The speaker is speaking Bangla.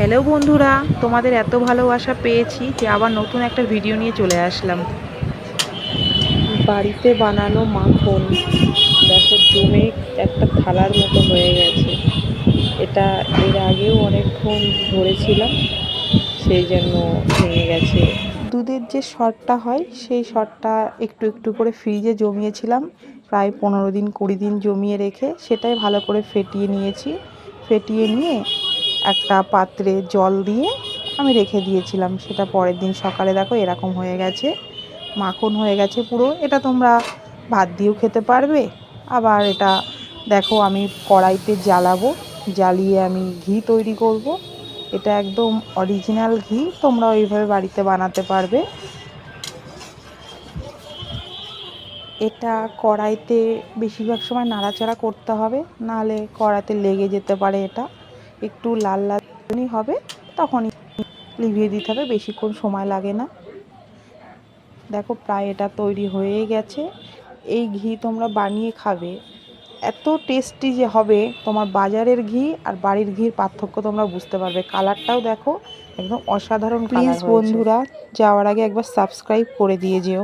হ্যালো বন্ধুরা, তোমাদের এত ভালোবাসা পেয়েছি যে আবার নতুন একটা ভিডিও নিয়ে চলে আসলাম। বাড়িতে বানানো মাখন, দেখো জমে একটা থালার মতো হয়ে গেছে। এটা এর আগেও অনেকক্ষণ ধরেছিলাম, সেই জন্য ভেঙে গেছে। দুধের যে শটটা হয়, সেই শটটা একটু একটু করে ফ্রিজে জমিয়েছিলাম, প্রায় পনেরো দিন কুড়ি দিন জমিয়ে রেখে সেটাই ভালো করে ফেটিয়ে নিয়েছি। ফেটিয়ে নিয়ে একটা পাত্রে জল দিয়ে আমি রেখে দিয়েছিলাম। সেটা পরের দিন সকালে দেখো এরকম হয়ে গেছে, মাখন হয়ে গেছে পুরো। এটা তোমরা ভাত দিয়েও খেতে পারবে। আবার এটা দেখো আমি কড়াইতে জ্বালাবো, জ্বালিয়ে আমি ঘি তৈরি করব। এটা একদম অরিজিনাল ঘি, তোমরা ওইভাবে বাড়িতে বানাতে পারবে। এটা কড়াইতে বেশিরভাগ সময় নাড়াচাড়া করতে হবে, নাহলে কড়াইতে লেগে যেতে পারে এটা। একটু লাল লাল যখনই হবে তখনই লিভিয়ে দিতে হবে বেশিক্ষণ সময় লাগে না। দেখো প্রায় এটা তৈরি হয়ে গেছে। এই ঘি তোমরা বানিয়ে খাবে। এত টেস্টি যে হবে তোমার বাজারের ঘি আর বাড়ির ঘির পার্থক্য তোমরা বুঝতে পারবে। কালারটাও দেখো একদম অসাধারণ প্লিজ বন্ধুরা যাওয়ার আগে একবার সাবস্ক্রাইব করে দিয়ে যেও।